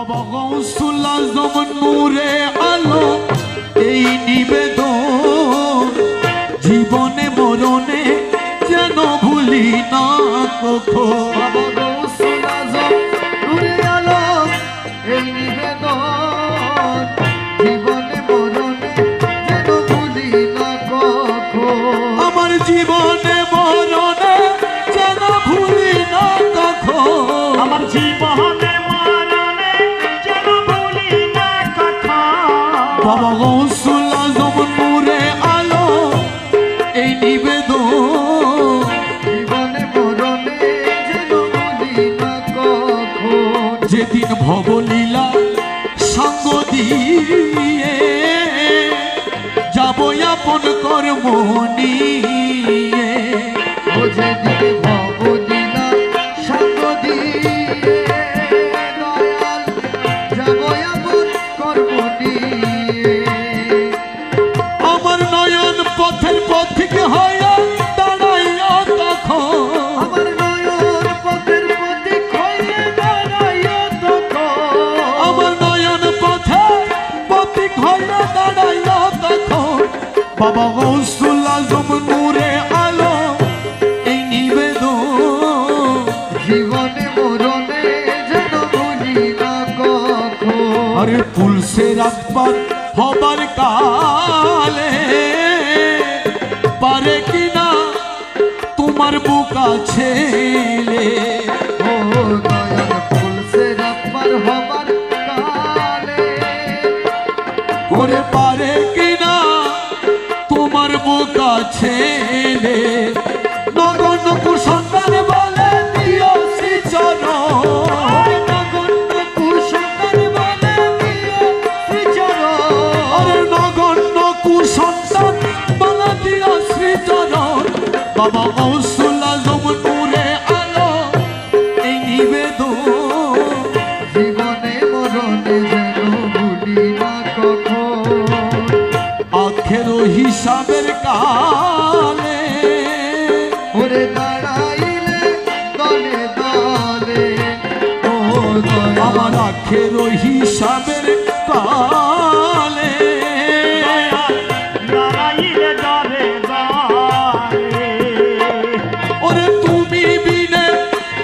বাবা গৌসুল আজম নূরে আলো এই নিবেদন। জীবনে মরণে যেন ভুলি না কখো ভবলীলা সঙ্গ দিয়ে যাব আপন কর্ম নিয়ে। ভবলীলা সঙ্গ দিয়ে দয়াল যাব এমন কর্ম নিয়ে। আমার নয়ন পথের পথিক হইয়া বাবা গৌসুল আজম নূরে আলো এই নিবেদন। জীবনে মরণে যেন ভুলি না আরে পুলসে রাতপাত হবার কালে পারে কিনা তোমার বুকা ছেলে। ছেলে। নগণ্য কুসন্তান বলে দিও শ্রীচরণ। নগণ্য কুসন্তান বলে দিও শ্রীচরণ। আরে নগণ্য কুসন্তান বলে দিও শ্রীচরণ। বাবা গৌসুল দয়াল আমার আখের হিসাবের কালে ওরে তুমি বিনে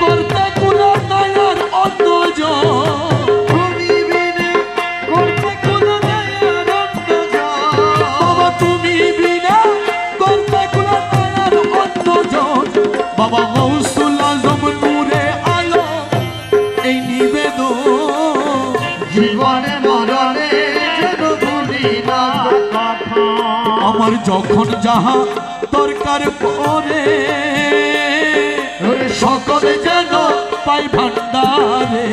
করতে কুলো নয়ন অন্যজন তুমি বিনে করতে দয়ার অন্য বাবা তুমি বিনা করতে কুলো নয়ন অন্যজন বাবা গৌসুল আমার যখন যাহা দরকার পরে সকলে যেন পাই ভান্ডারে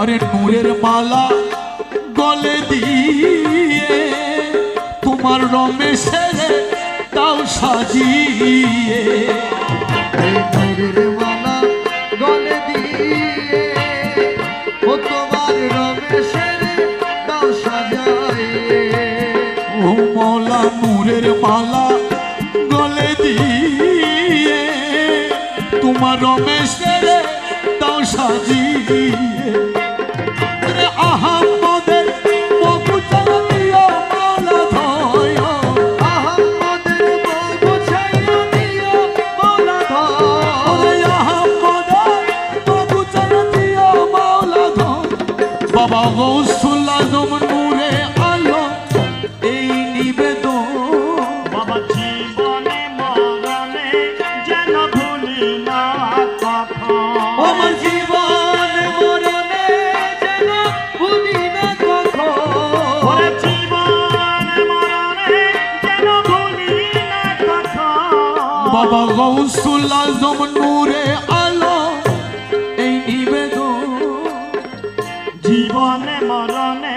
আরে নূরের মালা গলে দিয়ে তোমার রমেশের তাও সাজিয়ে। নূরের মালা গলে দিয়ে ও তোমার রমেশের দাও সাজায়। ও মলা নূরের মালা গলে দিয়ে তোমার রমেশের তাও সাজিয়ে। বাবা গৌসুল আজম নূরে আলো এই নিবেদন জীবনে মরণে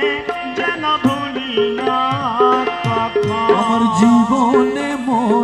যেন ভুলি না আমার জীবনে মরণ